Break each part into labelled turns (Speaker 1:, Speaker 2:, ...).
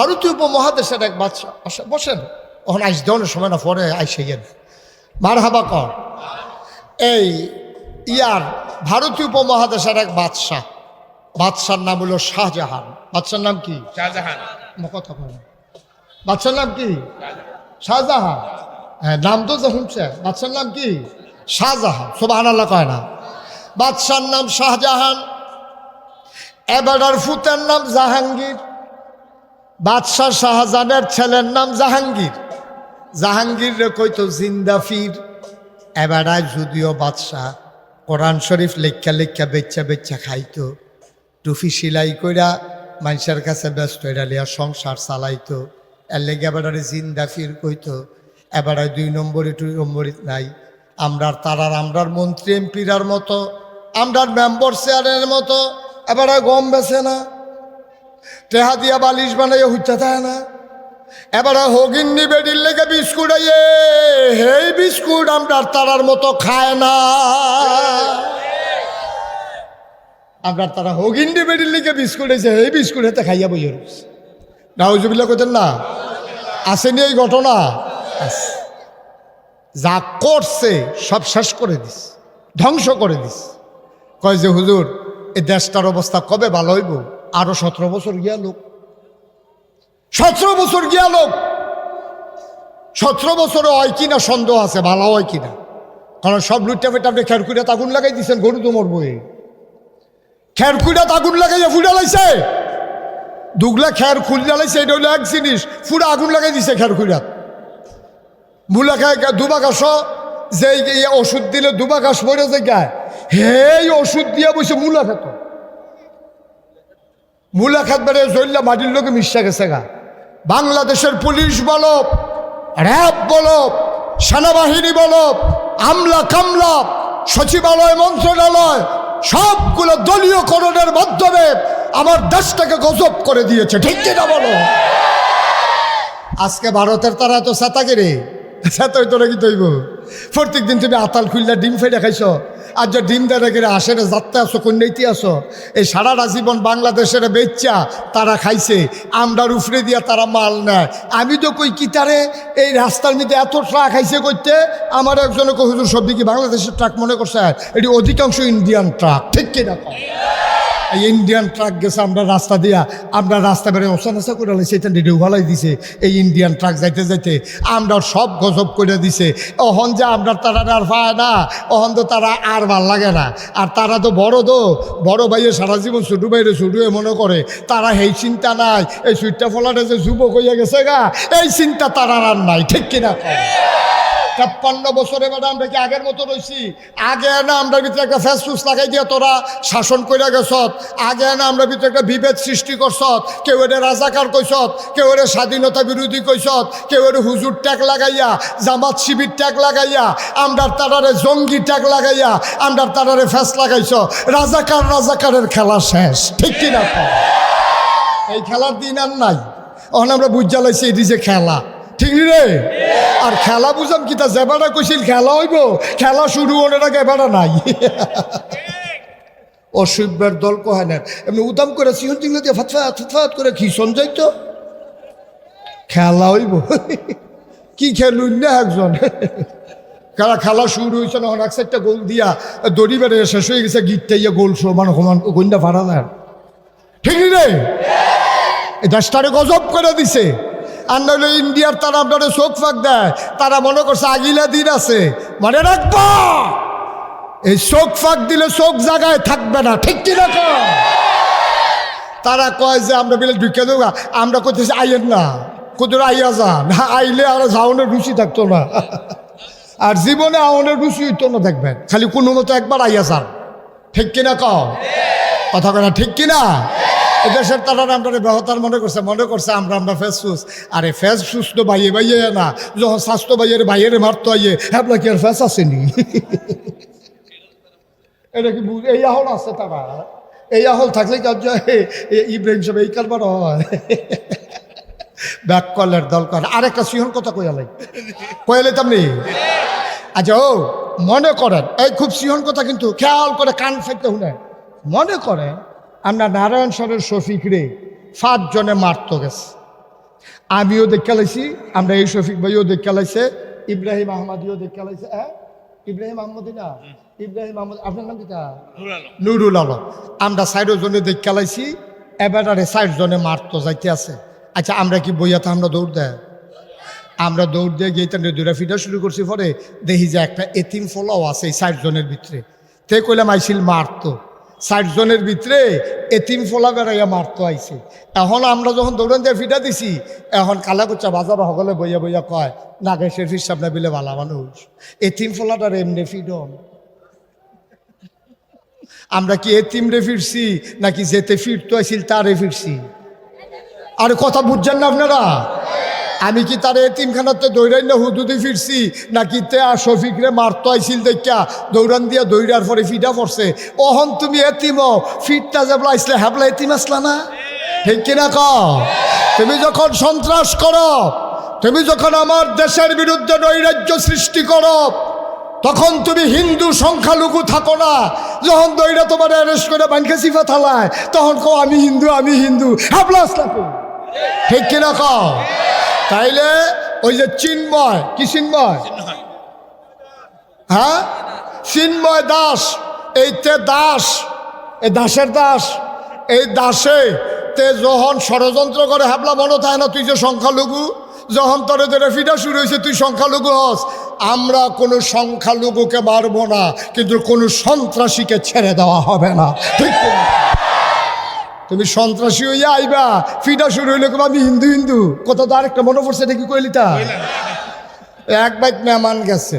Speaker 1: ভারতীয় উপমহাদেশের এক বাচ্চা। আসে বসেন। ওখানে আইস দেওয়ানোর সময় না পরে আইসে গেল। মার হাবা কর। এই ইয়ার ভারতীয় উপমহাদেশের এক বাদশাহ বাদশার নাম হলো শাহজাহান। বাদশার নাম কি?
Speaker 2: শাহজাহান।
Speaker 1: কথা কয় না। বাচ্চার নাম কি? শাহজাহান। হ্যাঁ নাম তো শুনছে বাচ্চার নাম কি? শাহজাহান। সোবাহান আল্লাহ কয় না। বাদশার নাম শাহজাহান। এবারার ফুতের নাম জাহাঙ্গীর। বাদশাহ শাহজাহানের ছেলের নাম জাহাঙ্গীর। জাহাঙ্গীর রে কইতো জিন্দাফির এবারায় যদিও বাদশাহ কোরআন শরীফ লেখা লেখা বেচ্চা বেচ্চা খাইতো। টুফি সিলাই কইরা মানুষের কাছে ব্যস্ত হইরা লিয়া সংসার চালাইতো। এর লেগে এবারে জিন্দাফির কইতো, এবারে দুই নম্বরে দুই নম্বরে নাই। আমরার তারার আমরার মন্ত্রী এমপিরার মতো। আমরার মেম্বার, চেয়ারের মতো। এবারে গম বেছে না। টেহা দিয়া বালিশ বানাইয়া হুচ্চা থাকে না। এবারে হগিন্নি বেডির লেগে বিস্কুট আইয়ে, হেই বিস্কুট আমরার তারার মতো খায় না। আমরা তারা হগিন্ডি বেডির লিখে বিস্কুট এসে এই বিস্কুট এতে খাইয়া বইয়ের রাউজুবিল্লা করতেন না? আসেনি এই ঘটনা? যা করছে, সব শেষ করে দিস ধ্বংস করে দিস কয় যে, হুজুর, এই দেশটার অবস্থা কবে ভালো হইব? আরও সতেরো বছর গিয়া লোক। সতেরো বছর গিয়া লোক। সতেরো বছরে হয় কিনা সন্দেহ আছে, ভালো হয় কিনা। কারণ সব লুটটা পেটে আপনি খেয়ার করে আগুন লাগাই দিচ্ছেন গরু তো মরবো খের খুঁড়াত আগুন লাগাইয়া ফুড়া লাইছে। দুগলা খের খুললা লাইছে, এটা হলো এক জিনিস, ফুড়া আগুন লাগাই দিছে খের খায় দুবাকাশ যে ওষুধ দিলে দুবাকাশ পড়ে যে গায় হেই ওষুধ দিয়া বসে মূলা খেত। মূলা খাত বেড়ে জল্লা মাটির লোকে মিশা গেছে গা। বাংলাদেশের পুলিশ বলো, র্যাব বলো, সেনাবাহিনী বলো, আমলা কামলা, সচিবালয়, মন্ত্রণালয়, সবগুলো দলীয়করণের মাধ্যমে আমার দেশটাকে গজব করে দিয়েছে। ঠিক কিনা বলো? আজকে ভারতের তারা তো সাতাগিরি সাতাই তোরা কি তৈব? প্রত্যেক দিন তুমি আতাল খুললা ডিম ফেটে খাইছ। আর যে ডিম রেখে আসে রে, যাত্রা আসো কন্যাইতে আসো এই সারাটা জীবন বাংলাদেশের বেচ্চা তারা খাইছে, আমরা উফরে দিয়া তারা মাল নেয়। আমি তো কই কি তারে, এই রাস্তার মধ্যে এত ট্রাক খাইছে করতে আমার একজনে কই সবজি কি বাংলাদেশের ট্রাক মনে করছে? এটি অধিকাংশ ইন্ডিয়ান ট্রাক, ঠিক কিনা ইন্ডিয়ান ট্রাক গেছে, আমরা রাস্তা দিয়া, আমরা রাস্তা বেড়ে ওসা নাসা করে লাইছি, এটা রেডিও ভালাই দিছে, এই ইন্ডিয়ান ট্রাক যাইতে যাইতে আমরা সব গজব করে দিছে, অহন যে আমরা তারা আর পায় না, অহন তো তারা আর ভালো লাগে না আর তারা তো বড় তো বড় ভাইয়ে সারা জীবন ছোটো বাইরে ছোটো মনে করে, তারা এই চিন্তা নাই, এই সুইটটা ফলাটা যে যুবক হইয়া গেছে গা, এই চিন্তা তারা আর নাই, ঠিক কিনা? ছাপ্পান্ন বছরে এবার আমরা কি আগের মতো রয়েছি আগে না, আমরা ভিতরে একটা ফেসফুস লাগাই দিয়ে তোরা শাসন করে গেছত। আগে না, আমরা ভিতরে একটা বিভেদ সৃষ্টি করছত। কেউ এটা রাজাকার কইছত, কেউ এটা স্বাধীনতা বিরোধী কইছত, কেউ এটা হুজুর ট্যাগ লাগাইয়া, জামাত শিবির ট্যাগ লাগাইয়া, আমরা তারারে জঙ্গি ট্যাগ লাগাইয়া, আমরা তারারে ফেস লাগাইছ। রাজাকার রাজাকারের খেলা শেষ, ঠিক কিনা? এই খেলার দিন আর নাই। এখন আমরা বুঝা লাইছি এটি যে খেলা ঠিক নি রে? আর খেলা বুঝাম কি তা জেবাটা কইছিল খেলা হইব? খেলা শুরু হলে না গেবাটা নাই। অসভ্যের দল কহানের এমনি উদাম করে সিহন চিংলে দিয়ে ফাতফাত ফাতফাত করে খিসন যাইতো খেলা হইব। কি খেলুন না একজন? খেলা খেলা শুরু হয়েছে না এক সাইডটা গোল দিয়া দড়ি বেড়ে শেষ হয়ে গেছে, গিটটা ইয়ে গোল সমান সমান গন্ডা ফাড়া না ঠিক নি রে? দেশটারে গজব করে দিছে। আর নইলে ইন্ডিয়ার তারা আপনারা চোখ ফাঁক দেয়। তারা মনে করছে আগিলা দিন আছে। মনে রাখব? এই চোখ ফাঁক দিলে চোখ জায়গায় থাকবে না। ঠিক কিনা? তারা কয় যে, আমরা বিলে ঢুকে দেবো আমরা করতেছি আইয়েন না। কোথাও আইয়া যান আইলে আর যাওনের রুচি থাকতো না। আর জীবনে আওনের রুচি হইতো না দেখবেন। খালি কোনো মতো একবার আইয়া যান। ঠিক কিনা কথা কথা ঠিক কিনা এদেশের তারা আমরা বেহতার মনে করছে মনে করছে আমরা আমরা ফেসফুস আরে ফেস ফুস তো বাইয়ে বাইয়ে না, যখন স্বাস্থ্য বাইয়ের বাইয়ের মারতো আইয়ে হ্যাঁ কি আর ফেস আসেনি? এটা কি বুঝ- এই আহল আছে তারা। এই আহল থাকলে কাজ ইব্রাহিম সাহেব এই কারবার হয়? ব্যাক কলের দল করে আরেকটা সিহন কথা কইয়ালাই কইয়ালে তেমনি? আচ্ছা ও, মনে করেন, এই খুব সিহন কথা কিন্তু খেয়াল করে কান ফেলতে শুনে মনে করেন আমরা নারায়ণ সরের শফিক রে পাঁচ জনে মারতো গেছে। আমিও দেখে লাইছি আমরা এই শফিক ভাইও দেখে লাইছে ইব্রাহিম আহমদিও দেখে লাইছে। হ্যাঁ? ইব্রাহিম আহমদি না? ইব্রাহিম আহমদ আপনার নাম কিটা নুরুল আলম। আমরা সাইড জনে দেখে লাইছি এবারে সাইড জনে মারতো যাইতে আছে। আচ্ছা আমরা কি বইয়াতে আমরা দৌড় দেয়? আমরা দৌড় দিয়ে গিয়ে তার দৌড়া ফিটা শুরু করছি। পরে দেখি যে একটা এতিম ফলাও আছে এই ষাট জনের ভিতরে। তে কইলাম আইছিল মারতো। ষাট জনের ভিতরে এতিম ফলা বেড়াইয়া মারতো আইছে। এখন আমরা যখন দৌড়ান দিয়ে ফিটা দিছি, এখন কালা কালাকুচা বাজার সকলে বইয়া বইয়া কয় নাগেশের ফির সামনে বিলে ভালা মানুষ। এতিম ফলাটার এমনি ফিডন। আমরা কি এতিম রে ফিরছি, নাকি যেতে ফিরতো আইছিল তারে ফিরছি? আর কথা বুঝছেন না আপনারা? আমি কি তার এতিমখানাতে দৌড়াই না হুদুদি ফিরছি? নাকি তে আর শফিকরে মারতো আইছিল দেখা দৌড়ান দিয়া দৌড়ার পরে ফিটা পড়ছে? অহন তুমি এতিম ফিটটা যেবলা আইসলে হ্যাবলা এতিম আসলা না? ঠিক কিনা ক তুমি যখন সন্ত্রাস করো, তুমি যখন আমার দেশের বিরুদ্ধে নৈরাজ্য সৃষ্টি করো, তখন তুমি হিন্দু সংখ্যালঘু থাকো না? যখন দইরা তোমার অ্যারেস্ট করে ব্যাংকে সিফা থালায় তখন কো আমি হিন্দু আমি হিন্দু হ্যাবলা আসলা কো? ঠিক কিনা ক তাইলে ওই যে চিন্ময়, কি চিন্ময়? হ্যাঁ? চিন্ময় দাস, এই তে দাস এই দাসের দাস, এই দাসে তে যখন ষড়যন্ত্র করে, হাবলা মনে থাকে না, তুই যে সংখ্যালঘু, যখন তোর ধরে ফিটা শুরু হয়েছে, তুই সংখ্যালঘু হস। আমরা কোনো সংখ্যালঘুকে মারবো না, কিন্তু কোনো সন্ত্রাসীকে ছেড়ে দেওয়া হবে না। ঠিক? তুমি সন্ত্রাসী হইয়া আইবা ফিটা শুরু হইলে আমি হিন্দু হিন্দু। কত তো আরেকটা মনে পড়ছে, এটা কি কইলি তা? এক বাইক মেহমান গেছে।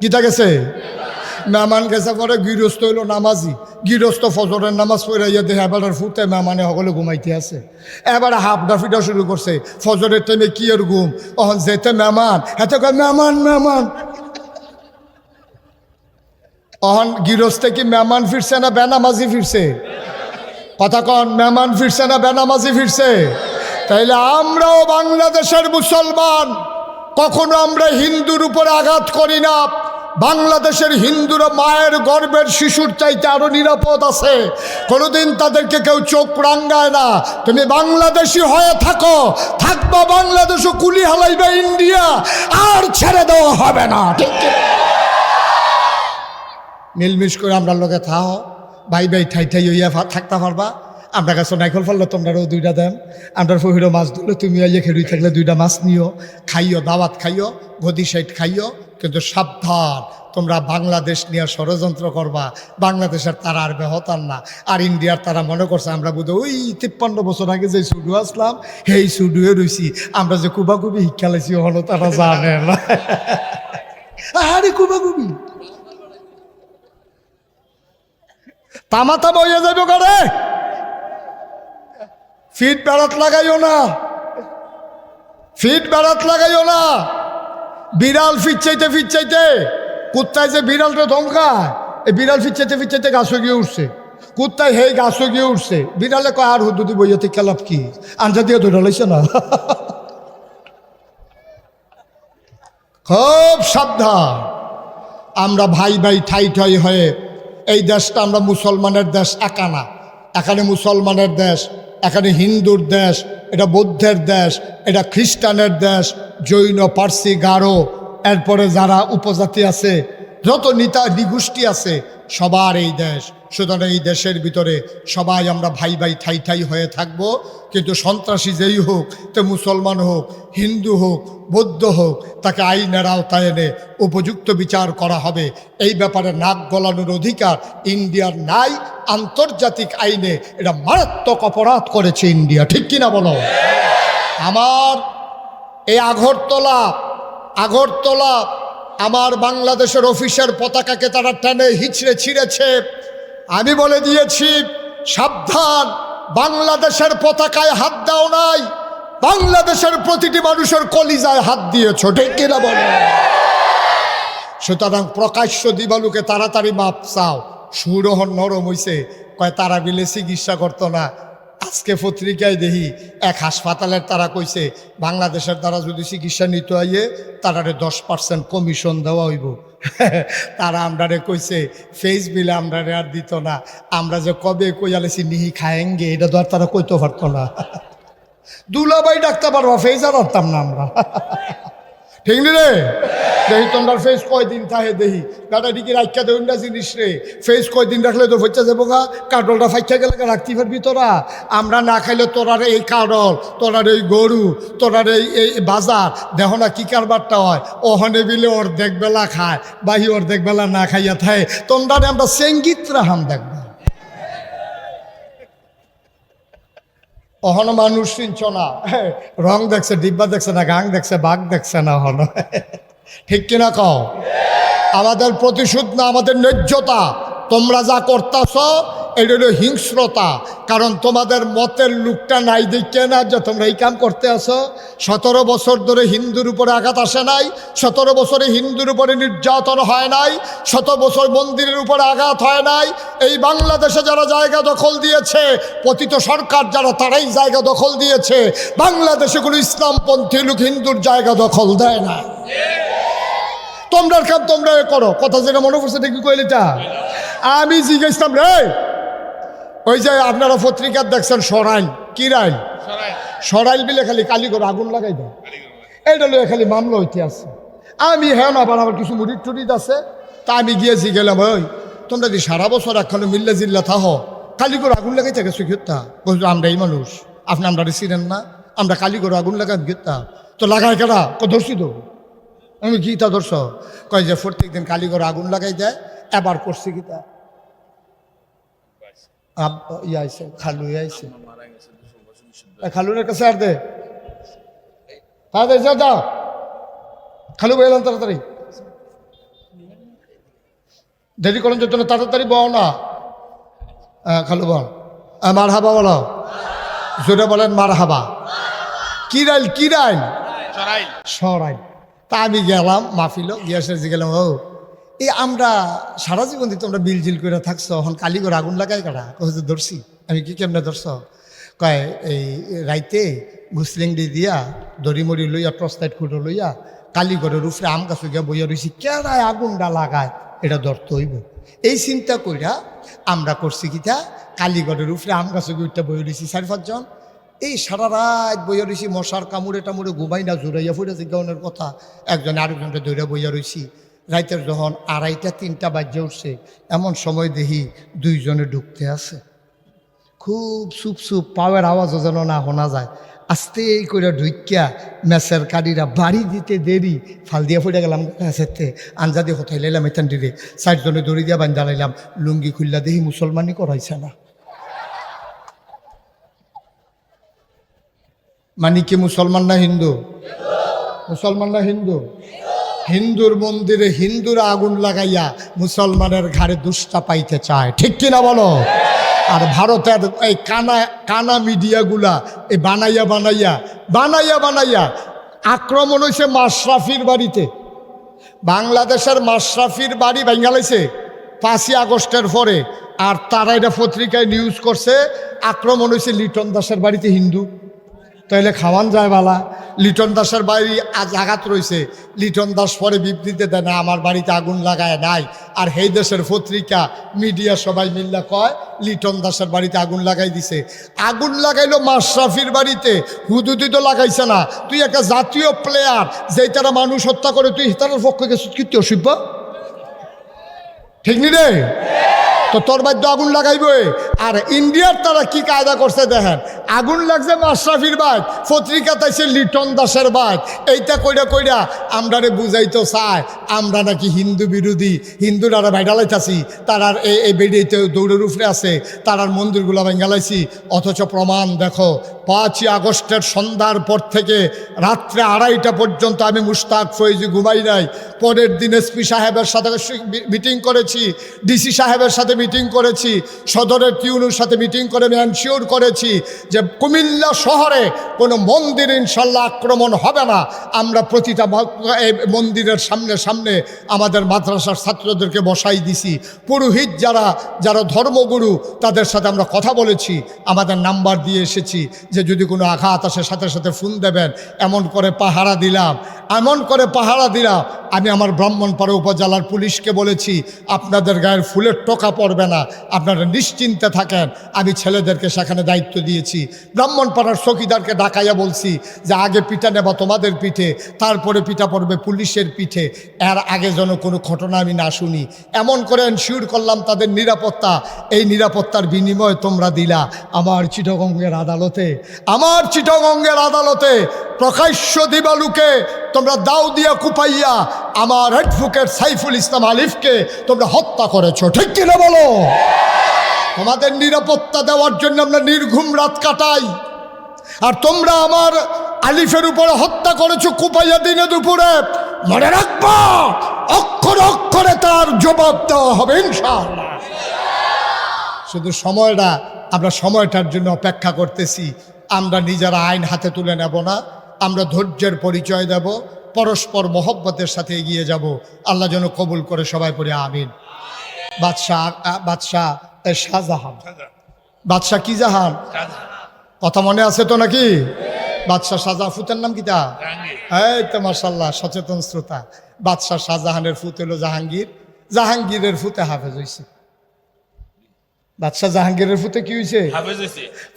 Speaker 1: কিটা গেছে? মেহমান গেছে পরে গৃহস্থ হইল নামাজি। গৃহস্থ ফজরের নামাজ পড়ে ইয়ে দেখে এবার ফুটে মেহমানে সকলে ঘুমাইতে আছে। এবারে হাফডা ফিটা শুরু করছে। ফজরের টাইমে কি এর ঘুম? অহন যেতে মেহমান এত কয়, মেহমান মেহমান। অহন গৃহস্থে কি মেহমান ফিরছে না বেনামাজি ফিরছে? কথা কন, মেহমান ফিরছে না, বেনামাজি ফিরছে? তাইলে আমরাও বাংলাদেশের মুসলমান। কখনো আমরা হিন্দুর উপর আঘাত করি না। বাংলাদেশের হিন্দুরা মায়ের গর্ভের শিশুর চাইতে আরও নিরাপদ আছে। কোনোদিন তাদেরকে কেউ চোখ রাঙ্গায় না। তুমি বাংলাদেশি হয়ে থাকো। থাকবা বাংলাদেশও কুলি হালাইবে ইন্ডিয়া। আর ছেড়ে দেওয়া হবে না। ঠিক মিলমিশ করে আমরা লোকে থাও। ভাই ভাই ঠাই ঠাই হইয়া থাকতে পারবা। আমরা কাছে নাইকল ফেললে তোমরাও দুইটা দেন। আমরা ফহিরো মাছ ধরলে তুমি আইয়া খেলুই থাকলে দুইটা মাছ নিও। খাইও, দাওয়াত খাইও, গদি সাইড খাইও, কিন্তু সাবধান। তোমরা বাংলাদেশ নিয়ে ষড়যন্ত্র করবা। বাংলাদেশের তারা আর বেহতার না। আর ইন্ডিয়ার তারা মনে করছে, আমরা বোধ ওই তিপ্পান্ন বছর আগে যে সুডু আসলাম, সেই সুডুয়ে রইছি। আমরা যে কুবাকুবি শিক্ষা লাইছি হলো তারা জানে না। আরে কুবাকুবি! তামা তামা হইয়া যাইব করে? ফিট বেড়াত লাগাইও না। ফিট বেড়াত লাগাইও না। বিড়াল ফিরচাইতে ফিরচাইতে কুত্তায় যে বিড়ালটা ধমকায় এই বিড়াল ফিরচাইতে ফিরচাইতে গাছও গিয়ে উঠছে। কুত্তায় হেই গাছও গিয়ে উঠছে। বিড়ালে কয়, আর হুদুদি বইয়াতে খেলাপ কি? আঞ্জা দিয়ে ধরে লাইছে না? খুব সাবধান। আমরা ভাই ভাই ঠাই ঠাই হয়ে এই দেশটা আমরা মুসলমানের দেশ, একা না। এখানে মুসলমানের দেশ, এখানে হিন্দুর দেশ, এটা বৌদ্ধের দেশ, এটা খ্রিস্টানের দেশ, জৈন, পার্সি, গারো, এরপরে যারা উপজাতি আছে, যত নেতা নিগোষ্ঠী আছে, সবার এই দেশ। সুতরাং এই দেশের ভিতরে সবাই আমরা ভাই ভাই ঠাই ঠাই হয়ে থাকব। কিন্তু সন্ত্রাসী যেই হোক, তে মুসলমান হোক, হিন্দু হোক, বৌদ্ধ হোক, তাকে আইনের আওতায় এনে উপযুক্ত বিচার করা হবে। এই ব্যাপারে নাক গলানোর অধিকার ইন্ডিয়ার নাই। আন্তর্জাতিক আইনে এটা মারাত্মক অপরাধ করেছে ইন্ডিয়া। ঠিক কিনা বলো? আমার এই আগরতলা আগরতলা আমার বাংলাদেশের অফিসের পতাকাকে তারা টেনে হিচড়ে ছিঁড়েছে। আমি বলে দিয়েছি, সাবধান, বাংলাদেশের পতাকায় হাত দাও নাই, বাংলাদেশের প্রতিটি মানুষের কলিজায় হাত দিয়েছ, ঠিক কিনা বলো? সুতরাং প্রকাশ্য দিবালুকে তাড়াতাড়ি মাপ চাও। সুরহন নরম হইছে। কয়, তারা বিলে চিকিৎসা করতো না। আজকে পত্রিকায় দেখি এক হাসপাতালের তারা কইছে, বাংলাদেশের দ্বারা যদি চিকিৎসা নিতে আইয়ে, তারারে দশ পার্সেন্ট কমিশন দেওয়া হইব। তারা আমরারে কইছে ফেস বিলে আমরারে আর দিত না। আমরা যে কবে কইয়ালেছি, নিহি খায়েঙ্গে, এটা তো আর তারা কইতে পারতো না। দুলাবাই ডাকতে পারবা ফেজা রাখতাম না আমরা। ঠিক রে? দেখি তোমার ফেস কয়দিন থাকে দেখি। গাটা দিকে রাখা দেউন না জিনিস রে? ফেস কয়দিন রাখলে তো ফেচা যাব গা? কাটলটা ফাইচা গেলে রাখতে পারবি তোরা? আমরা না খাইলে তোরার এই কাটল তোরার এই গরু, তোরার এই এই বাজার, দেহ না কি কারবারটা হয়? ওহনে বিলে অর্ধেক বেলা খায়, বাহি অর্ধেক বেলা না খাইয়া থাকে। তোমরা আমরা সেঙ্গিত রাহাম দেখব। অহন মানুষ চিনছ না। রং দেখছে, ডিব্বা দেখছে না, গাং দেখছে, বাঘ দেখছে না হন ঠিক কিনা কও? আমাদের প্রতিশোধ না, আমাদের ন্যায্যতা। তোমরা যা করতেছ, এটা হলো হিংস্রতা। কারণ তোমাদের মতের লুকটা নাই দেখে না যে তোমরা এই কাম করতে আসো সতেরো বছর ধরে হিন্দুর উপরে আঘাত আসে নাই, সতেরো বছরে হিন্দুর উপরে নির্যাতন হয় নাই, শত বছর মন্দিরের উপরে আঘাত হয় নাই। এই বাংলাদেশে যারা জায়গা দখল দিয়েছে, পতিত সরকার যারা, তারাই জায়গা দখল দিয়েছে। বাংলাদেশে কোনো ইসলামপন্থী লোক হিন্দুর জায়গা দখল দেয় না। তোমরা কাম, তোমরা করো। কথা যেটা মনে পড়ছে, দেখি কইলিটা আমি জিজ্ঞেসলাম রে ওই যে আপনারা পত্রিকার দেখছেন সরাইল কি রাইল? সরাইল। বিলে খালি কালি করে আগুন লাগাই দেয়। এইটা লইয়া খালি মামলা হইতে আছে। আমি হ্যাঁ আবার আমার কিছু মুড়ির টুরিত আছে তা আমি গিয়েছি গেলাম ওই তোমরা যদি সারা বছর একখানে মিল্লা জিল্লা থাহ? কালি করে আগুন লাগাই থাকে সুখিতা বলছো আমরা এই মানুষ। আপনি আমরা ছিলেন না। আমরা কালি করে আগুন লাগাই গেতা তো লাগাই কেনা ক ধরছি তো? আমি গীতা ধরছ। কয় যে প্রত্যেকদিন কালি করে আগুন লাগাই দেয় এবার করছি গীতা। ইয়ে আইসে খালু আইসে এ, খালুরের কাছে আর দে। তাড়াতাড়ি খালু তাড়াতাড়ি। দেরি করেন জন্য তাড়াতাড়ি বও না। হ্যাঁ, খালু বল। মার হাবা বলো। জোরে বলেন মার হাবা কি রাইল কি রাইল? সরাইল তা আমি গেলাম মাহফিল গিয়ে এসে গেলাম ও। এই আমরা সারা জীবন দিয়ে তোমরা বিল জিল করে থাকছো, এখন কালি করে আগুন লাগাই কাটা কহছে ধরছি। আমি কি কেমনে ধরছ? কয়, এই রাইতে ঘুসলিংডি দিয়া দড়ি মড়ি লইয়া টর্চলাইট খুঁটো লইয়া কালি করে রুফরে আম গাছ গিয়া বইয়া রইছি। কেরায় আগুনটা লাগায়, এটা ধরতে হইব। এই চিন্তা কইরা আমরা করছি কিটা কালীগড়ের উপরে আম গাছে উঠতে বই রয়েছি চারি পাঁচজন এই সারা রাত বইয়া রয়েছি মশার কামড়ে টামড়ে ঘুমাই না জোরাইয়া ফুটে জিজ্ঞানের কথা। একজন আরেকজনটা দৌড়া বইয়া রয়েছি রাইতের যখন আড়াইটা, তিনটা বাজে উঠছে। এমন সময় দেখি দুইজনে ঢুকতে আছে। খুব সুপ সুপ পাওয়ার আওয়াজও যেন না শোনা যায়। আস্তে করে ঢুকিয়া মেসের কাড়িরা বাড়ি দিতে দেরি। ফাল দিয়া ফুটে গেলাম গাছেতে আঞ্জা দিয়ে হতাই লাইলাম এখান দিলে। চারজনে দড়ি দিয়া বান্ধা লাইলাম। লুঙ্গি খুললা দেখি মুসলমানই করাইছে না। মানে কি মুসলমান না হিন্দু? মুসলমান না হিন্দু? হিন্দুর মন্দিরে হিন্দুরা আগুন লাগাইয়া মুসলমানের ঘাড়ে দুষ্টা পাইতে চায়। ঠিক কিনা বলো? আর ভারতের এই কানা কানা মিডিয়াগুলা এই বানাইয়া বানাইয়া বানাইয়া বানাইয়া আক্রমণ হয়েছে মাশরাফির বাড়িতে। বাংলাদেশের মাশরাফির বাড়ি বাঙ্গালাইছে পাঁচই আগস্টের পরে। আর তারা এটা পত্রিকায় নিউজ করছে, আক্রমণ হয়েছে লিটন দাসের বাড়িতে হিন্দু। তাইলে খাওয়ান যায় বালা। লিটন দাসের বাড়ি আজ আঘাত রয়েছে লিটন দাস পরে বিবৃতি দেয়, না, আমার বাড়িতে আগুন লাগায় নাই। আর সেই দেশের পত্রিকা, মিডিয়া সবাই মিল্লা কয়, লিটন দাসের বাড়িতে আগুন লাগাই দিছে। আগুন লাগাইলো মাশরাফির বাড়িতে। হুদুদি তো লাগাইছে না। তুই একটা জাতীয় প্লেয়ার যেই তারা মানুষ হত্যা করে, তুই তার পক্ষে গেছিস কীর্তি অসভ্য ঠিক নি রে? তো তোর বাদ্য আগুন লাগাইবে আর ইন্ডিয়ার তারা কি কায়দা করছে দেখেন? আগুন লাগছে মাশরাফির বাদ পত্রিকা তাইছে লিটন দাসের বাদ এইটা কইরা কইরা আমরারে বুঝাইতো চায় আমরা নাকি হিন্দু বিরোধী। হিন্দুরা বাইডালাইতাছি তারার এই এই বেরিয়েতে দৌড়ের উপরে আছে। তারার মন্দিরগুলো বেঙ্গালাইছি অথচ প্রমাণ দেখো, পাঁচই আগস্টের সন্ধ্যার পর থেকে রাত্রে আড়াইটা পর্যন্ত আমি মুশতাক ফৈজি ঘুমাই নাই। পরের দিন এসপি সাহেবের সাথে মিটিং করেছি, ডিসি সাহেবের সাথে মিটিং করেছি, সদরের টিউনুর সাথে মিটিং করে আমি এনশিওর করেছি যে কুমিল্লা শহরে কোনো মন্দির ইনশাল্লাহ আক্রমণ হবে না। আমরা প্রতিটা মন্দিরের সামনে সামনে আমাদের মাদ্রাসার ছাত্রদেরকে বসাই দিছি। পুরোহিত যারা যারা ধর্মগুরু, তাদের সাথে আমরা কথা বলেছি, আমাদের নাম্বার দিয়ে এসেছি যে যদি কোনো আঘাত আসে সাথে সাথে ফোন দেবেন, এমন করে পাহারা দিলাম, এমন করে পাহারা দিলাম আমি আমার ব্রাহ্মণপাড়া উপজেলার পুলিশকে বলেছি, আপনাদের গায়ের ফুলের টোকা পড়বে না, আপনারা নিশ্চিন্তে থাকেন, আমি ছেলেদেরকে সেখানে দায়িত্ব দিয়েছি। ব্রাহ্মণপাড়ার চকিদারকে ডাকাইয়া বলছি যে, আগে পিঠা নেবা তোমাদের পিঠে, তারপরে পিঠা পড়বে পুলিশের পিঠে, এর আগে যেন কোনো ঘটনা আমি না শুনি। এমন করে এনশিওর করলাম তাদের নিরাপত্তা, এই নিরাপত্তার বিনিময়ে তোমরা দিলা আমার চিটগঙ্গের আদালতে। আমার চিটগঙ্গের আদালতে প্রকাশ্য দিবালুকে তোমরা দাও দিয়া কুপাইয়া আমার অ্যাডভোকেট সাইফুল ইসলাম আলিফকে তোমরা হত্যা করেছ। ঠিক কিনা বলো? তোমাদের নিরাপত্তা দেওয়ার জন্য আমরা নির্ঘুম রাত কাটাই। আর তোমরা আমার আলিফের উপরে হত্যা করেছ কুপাইয়া দিনে দুপুরে। মনে রাখবা, অক্ষর অক্ষরে তার জবাব দেওয়া হবে, ইনশাআল্লাহ। শুধু সময়টা, আমরা সময়টার জন্য অপেক্ষা করতেছি। আমরা নিজেরা আইন হাতে তুলে নেব না, আমরা ধৈর্যের পরিচয় দেব। পরস্পর মহব্বতের সাথে এগিয়ে যাব। আল্লাহ যেন কবুল করে সবাই পড়ে আমিন। বাদশাহ বাদশাহ শাহজাহান। বাদশাহ কি জাহান? কথা মনে আছে তো নাকি? বাদশাহ শাহজাহান ফুতের নাম কিতা এই তো মার্শাল্লাহ সচেতন শ্রোতা। বাদশাহ শাহজাহানের ফুত হলো জাহাঙ্গীর। জাহাঙ্গীরের ফুতে হাফেজ হয়েছে বাদশাহ জাহাঙ্গীরের ফুতে কি হয়েছে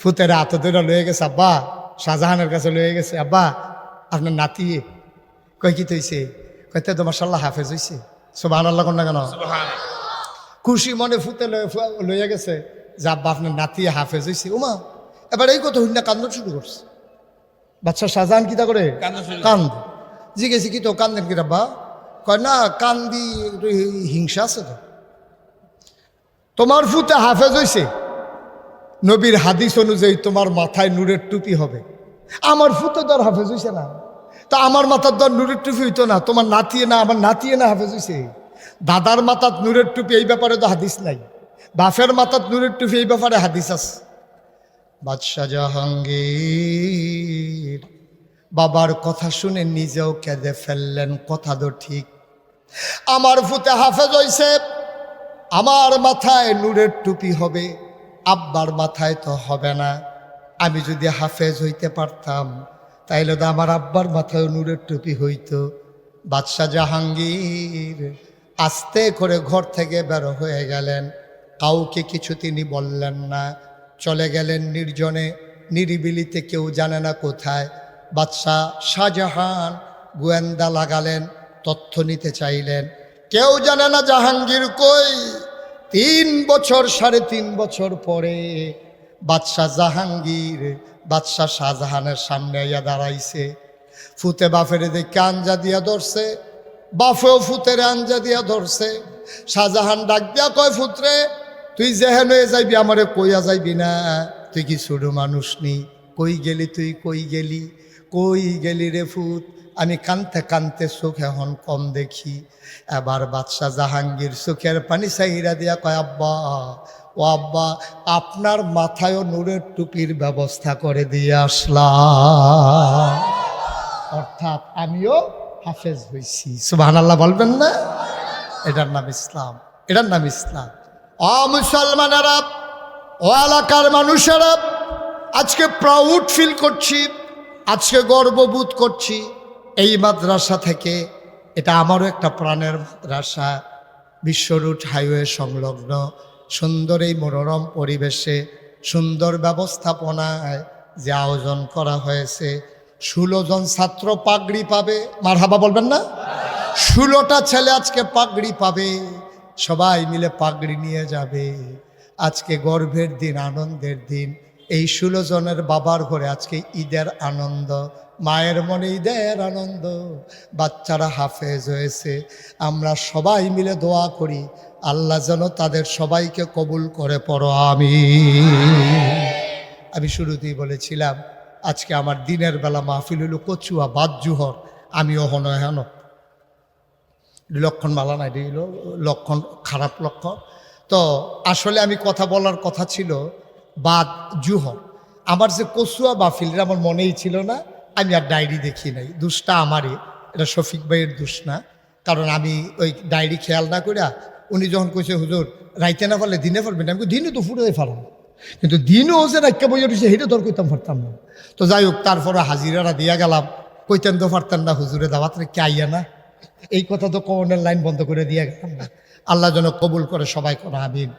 Speaker 1: ফুতের হাতে ধরে লয়ে গেছে আব্বা। শাহজাহানের কাছে লয়ে গেছে আব্বা। আপনার নাতি কয় কি তৈছে? কয়তে তো মার্শাল্লাহ হাফেজ হয়েছে সোবাহ আল্লাহ কন্যা কেন? খুশি মনে ফুতে লইয়া গেছে যে আব্বা আপনার নাতি হাফেজ হয়েছে উমা এবার এই কথা হইনা কান্দন শুরু করছে। বাচ্চা শাহজাহান কিতা করে? কান্দ। জিজ্ঞেসি কি তো কান্দেন কি রাব্বা কয় না কান্দি হিংসা আছে তো। তোমার ফুতে হাফেজ হয়েছে নবীর হাদিস অনুযায়ী তোমার মাথায় নূরের টুপি হবে। আমার ফুতে দর হাফেজ হয়েছে না। তা আমার মাথার দর নূরের টুপি হইতো না, তোমার নাতিয়ে না, আমার নাতিয়ে না হাফেজ হয়েছে দাদার মাথার নূরের টুপি এই ব্যাপারে তো হাদিস নাই। বাফের মাথার নূরের টুপি এই ব্যাপারে হাদিস আছে। বাদশাহ জাহাঙ্গীর বাবার কথা শুনে নিজেও কেঁদে ফেললেন, কথা তো ঠিক। আমার ফুতে হাফেজ হইছে, আমার মাথায় নূরের টুপি হবে, আব্বার মাথায় তো হবে না। আমি যদি হাফেজ হইতে পারতাম তাইলে তো আমার আব্বার মাথায় নূরের টুপি হইত। বাদশাহ জাহাঙ্গীর আস্তে করে ঘর থেকে বের হয়ে গেলেন। কাউকে কিছু তিনি বললেন না। চলে গেলেন নির্জনে, নিরিবিলিতে কেউ জানে না কোথায়। বাদশাহ শাহজাহান গোয়েন্দা লাগালেন, তথ্য নিতে চাইলেন। কেউ জানে না জাহাঙ্গীর কই? তিন বছর, সাড়ে তিন বছর পরে বাদশাহ জাহাঙ্গীর বাদশাহ শাহজাহানের সামনে ইয়া দাঁড়াইছে। ফুতে বাফের দেখে আঞ্জা দিয়া ধরছে বাফেও ফুতের আঞ্জা দিয়া ধরছে। শাহজাহান ডাক দিয়া কয়, ফুতরে, তুই যেহেন হয়ে যাইবি, আমারে কইয়া যাইবি না? তুই কি ছোট মানুষ নি? কই গেলি তুই, কই গেলি? কই গেলি রে ফুত? আমি কানতে কানতে চোখ এখন কম দেখি। এবার বাদশাহ জাহাঙ্গীর চোখের পানি চাহিদা দিয়া কয়, আব্বা ও আব্বা, আপনার মাথায়ও নূরের টুপির ব্যবস্থা করে দিয়ে আসলাম। অর্থাৎ আমিও হাফেজ হয়েছি সুবাহ আল্লাহ বলবেন না? এটার নাম ইসলাম। এটার নাম ইসলাম। অ মুসলমানেরা, ও এলাকার মানুষেরা, আজকে প্রাউড ফিল করছি, আজকে গর্ববোধ করছি। এই মাদ্রাসা থেকে, এটা আমারও একটা প্রাণের মাদ্রাসা বিশ্বরুট হাইওয়ে সংলগ্ন। সুন্দর এই মনোরম পরিবেশে, সুন্দর ব্যবস্থাপনায় যে আয়োজন করা হয়েছে, ষোলো জন ছাত্র পাগড়ি পাবে। মার হাবা বলবেন না? ষোলোটা ছেলে আজকে পাগড়ি পাবে, সবাই মিলে পাগড়ি নিয়ে যাবে। আজকে গর্ভের দিন, আনন্দের দিন। এই ষোলো জনের বাবার ঘরে আজকে ঈদের আনন্দ, মায়ের মনে ঈদের আনন্দ। বাচ্চারা হাফেজ হয়েছে, আমরা সবাই মিলে দোয়া করি আল্লাহ যেন তাদের সবাইকে কবুল করে পড়ো আমি আমি শুরুতেই বলেছিলাম, আজকে আমার দিনের বেলা মাহফিল হলো কচুয়া বাদ বাদজুহর আমিও হন, হেন। লক্ষণ মালা নাই এটি লক্ষণ, খারাপ লক্ষণ। তো আসলে আমি কথা বলার কথা ছিল বাদ জুহর। আমার যে কচুয়া বাফিলরা আমার মনেই ছিল না, আমি আর ডায়েরি দেখি নাই। দুষ্টা আমারই, এটা শফিক ভাইয়ের দুষ না কারণ আমি ওই ডায়েরি খেয়াল না করিয়া উনি যখন কইছে হুজুর রাইতে না পারলে দিনে পারবেন আমি দিনে তো ফুটে ফারাম কিন্তু দিনও যে রাইকা বইয়া উঠেছে সেটা তোর কইতাম পারতাম না। তো যাই হোক তারপরে হাজিরারা দিয়া গেলাম। কইতেন তো পারতেন না হুজুরে দাওয়াত কে আইয়া না? এই কথা তো কমনের লাইন বন্ধ করে দিয়ে গেলাম না। আল্লাহ যেন কবুল করে সবাই করা আমিন।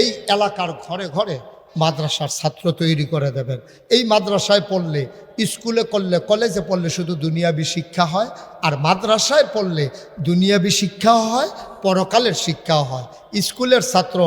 Speaker 1: এই এলাকার ঘরে ঘরে মাদ্রাসার ছাত্র তৈরি করে দেবেন। এই মাদ্রাসায় পড়লে, স্কুলে করলে, কলেজে পড়লে শুধু দুনিয়াবি শিক্ষা হয়, আর মাদ্রাসায় পড়লে দুনিয়াবি শিক্ষাও হয়, পরকালের শিক্ষাও হয়। স্কুলের ছাত্র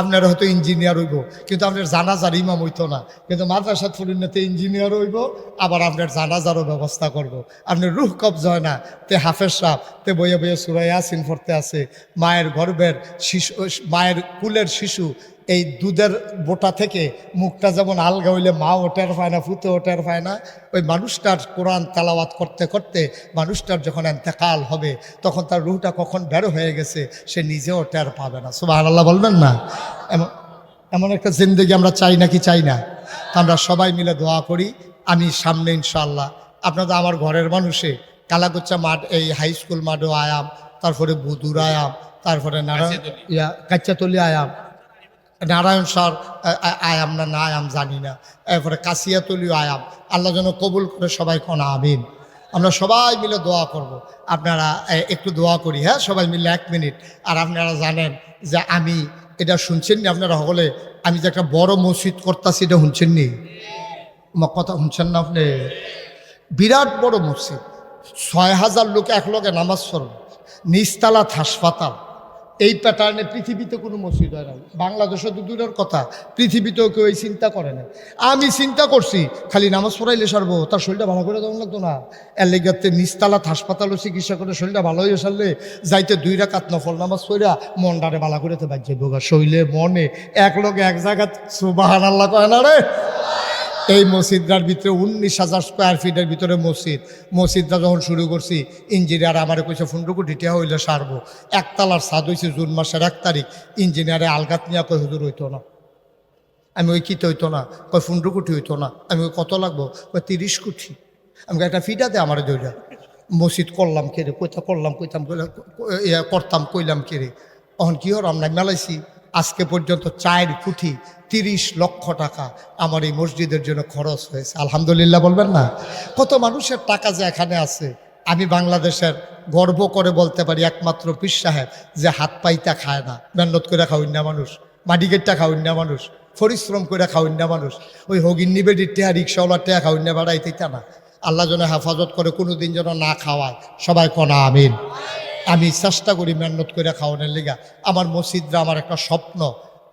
Speaker 1: আপনার হয়তো ইঞ্জিনিয়ার হইব, কিন্তু আপনার জানাজার ইমাম হইতো না। কিন্তু মাদ্রাসা পরিণতি ইঞ্জিনিয়ার হইব, আবার আপনার জানাজারও ব্যবস্থা করব। আপনার রুহ কবজ হয় না, তে হাফেজ সাহ তে বইয়ে বইয়ে সুরাই আসিন ফরতে আছে মায়ের গর্বের শিশু, মায়ের কুলের শিশু এই দুধের বোটা থেকে মুখটা যেমন আলগা হইলে মা ওটার পায় না ফুতে ওটার পায় না ওই মানুষটার কোরআন তালাওয়াত করতে করতে মানুষটার যখন এন্তেকাল হবে তখন তার রুহটা কখন বেরো হয়ে গেছে সে নিজেও টের পাবে না। সুবাহ আল্লাহ বলবেন না? এমন এমন একটা জিন্দগি আমরা চাই নাকি চাই না? আমরা সবাই মিলে দোয়া করি আমি সামনে ইনশাল্লাহ আপনাদের আমার ঘরের মানুষে কালাগুচ্চা মাঠ এই হাই স্কুল মাঠও আয়াম তারপরে বুদুর আয়াম তারপরে নারায়ণ ইয়া কাচ্চাতলি আয়াম। নারায়ণ স্যার আয়াম না না আয়াম জানি না। এরপরে কাশিয়াতলিও আয়াম, আল্লাহ যেন কবুল করে সবাই কনা আমিন। আমরা সবাই মিলে দোয়া করব। আপনারা একটু দোয়া করি হ্যাঁ? সবাই মিলে এক মিনিট। আর আপনারা জানেন যে আমি এটা শুনছেন নি আপনারা হলে আমি যে একটা বড় মসজিদ করতেছি, এটা শুনছেন নি? কথা শুনছেন না আপনি? বিরাট বড় মসজিদ। ছয় হাজার লোক এক লগে নামাজ পড়বে। নিস্তালাত হাসপাতাল এই প্যাটার্নে পৃথিবীতে কোনো মসজিদ হয় না। বাংলাদেশে তো দূরের কথা। পৃথিবীতেও কেউ এই চিন্তা করে না। আমি চিন্তা করছি, খালি নামাজ পড়াইলে সারবো, তার শরীরটা ভালো করে দেওয়া লাগতো না। এর লেগাতে নিস্তালাত হাসপাতালও চিকিৎসা করে শরীরটা ভালো হয়ে সারলে যাইতে দুই রাকাত নফল নামাজ পড়া মনটারে ভালো করে তো বাজ্যে বোগা শৈলে মনে এক লগে এক জায়গা সুবাহান আল্লাহ কয় না রে? এই মসজিদটার ভিতরে উনিশ হাজার স্কোয়ার ফিটের ভিতরে মসজিদ। মসজিদটা যখন শুরু করছি, ইঞ্জিনিয়ার আমার কইছে পনেরো কোটি টিয়া হইলে সারবো। একতলার সাদ হয়েছে জুন মাসের এক তারিখ। ইঞ্জিনিয়ারে আলগাত নিয়ে কই হুজুর, হইতো না। আমি ওই কিতে হইতো না। কয় পনেরো কোটি হইতো না। আমি ওই কত লাগবো? কয়, তিরিশ কোটি আমি একটা ফিটা দে আমার দইটা মসজিদ করলাম কেরে কইতা করলাম, কইতাম করতাম, কইলাম কেরে তখন কি হর আমরা মেলাইছি। আজকে পর্যন্ত চার কোটি তিরিশ লক্ষ টাকা আমার এই মসজিদের জন্য খরচ হয়েছে। আলহামদুলিল্লাহ বলবেন না? কত মানুষের টাকা যে এখানে আছে, আমি বাংলাদেশের গর্ব করে বলতে পারি একমাত্র পীর সাহেব যে হাত পাইতা খায় না। মেহনত করে খাওয়াই না মানুষ মাডিকেটটা খাওয়াই না মানুষ, পরিশ্রম করে খাওয়াই না মানুষ, ওই হগিন নিবেদির টেহা, রিক্সাওয়ালার টেহা খাওয়াই না বাড়াইতেইতা না। আল্লাহ যেন হেফাজত করে কোনো দিন যেন না খাওয়ায়। সবাই কনা আমিন। আমি চেষ্টা করি মেহনত করে খাওয়ানোর লিগা। আমার মসজিদরা আমার একটা স্বপ্ন।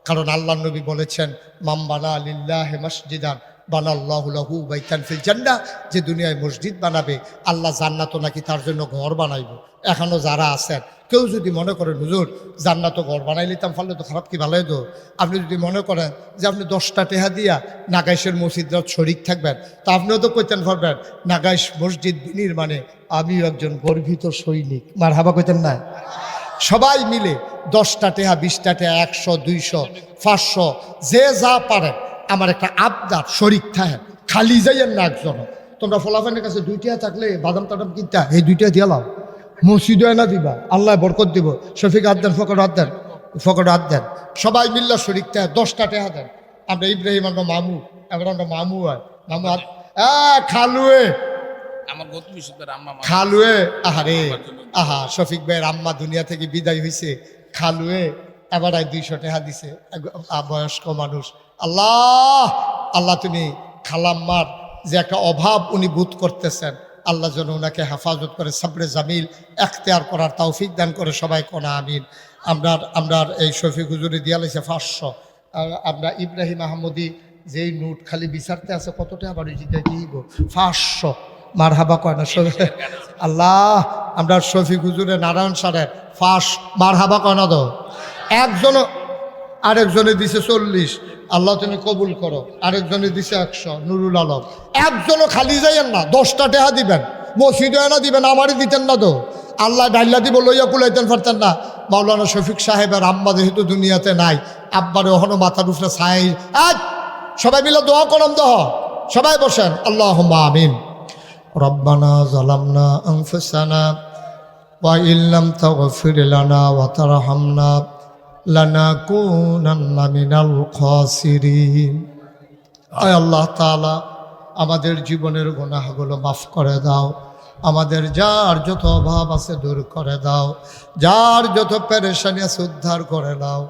Speaker 1: কারণ আল্লাহ নবী বলেছেন মাম্বানা আলিল্লাহ মসজিদান, বানাল্লাহু বাইতান জান্না যে দুনিয়ায় মসজিদ বানাবে, আল্লাহ জান্নাতও নাকি তার জন্য ঘর বানাইব। এখনও যারা আছেন, কেউ যদি মনে করেন, হুজুর জান্নাত ঘর বানাই নিতাম ফলে তো খারাপ কি, ভালোই তো। আপনি যদি মনে করেন যে আপনি দশটা টেহা দিয়া নাগাইশের মসজিদরা শরিক থাকবেন, তা আপনিও তো কইতেন পারবেন, নাগাইশ মসজিদ নির্মাণে আমিও একজন গর্বিত সৈনিক। মার হাবা কইতেন না? সবাই মিলে দশটা টেহা, বিশটা টেহা, একশো, দুইশো, পাঁচশো, যে যা পারেন। আমার একটা আবদার, শরিক থাকেন খালি যাইয়েন না একজন তোমরা ফলাফানের কাছে দুইটা থাকলে বাদাম টাদাম কিনতা এই দুইটা দিয়ে লাও। মসজিদ না দিবা। আল্লাহ বরকত দিব। শফিক হাত ফকর হাত দেন ফকর হাত সবাই মিল্লা শরিক থাকে দশটা টেহা দেন। আমরা ইব্রাহিম, আমরা মামু এবার আমরা মামু হয় মামু খালুয়ে খালুয়ে আহারে আহা শফিক ভাইয়ের আম্মা দুনিয়া থেকে বিদায় হয়েছে খালুয়ে এবার দুইশো টাকা দিছে। বয়স্ক মানুষ। আল্লাহ আল্লাহ তুমি খালাম্মার যে একটা অভাব উনি বোধ করতেছেন আল্লাহ যেন ওনাকে হেফাজত করে সাবরে জামিল এখতেয়ার করার তৌফিক দান করে সবাই কোনা আমিন। আমরা আমরা এই শফিক হুজুরি দিয়া লাইছে পাঁচশো। আমরা ইব্রাহিম আহমদি যেই নোট খালি বিচারতে আছে কতটা আবার জিতে দিব? পাঁচশো। মার হাবা কয় না আল্লাহ আমরা শফিক হুজুরে নারায়ণ সারের ফাঁস মার হাবা কয় না তো? একজনও আরেকজনে দিছে চল্লিশ আল্লাহ তুমি কবুল করো। আরেকজনে দিছে একশো নুরুল আলম। একজনও খালি যাইয়েন না দশটা টেহা দিবেন মসজিদ না দিবেন আমারই দিতেন না তো। আল্লাহ ডাইল্লা দিব লইয়া কুলাইতেন পারতেন না। মাওলানা শফিক সাহেবের আম্মা যেহেতু দুনিয়াতে নাই আব্বারে ওখানে মাথার উপরে ছাই আজ সবাই মিলে দোয়া করম দহ সবাই বসেন আল্লাহ আমিন। ربنا ظلمنا أنفسنا وإن لم تغفر لنا وترحمنا لنكونن من الخاسرين আয় আল্লাহ তাআলা আমাদের জীবনের গুনাহগুলো মাফ করে দাও আমাদের যার যত অভাব আছে দূর করে দাও যার যত পেরেশানি আছে উদ্ধার করে দাও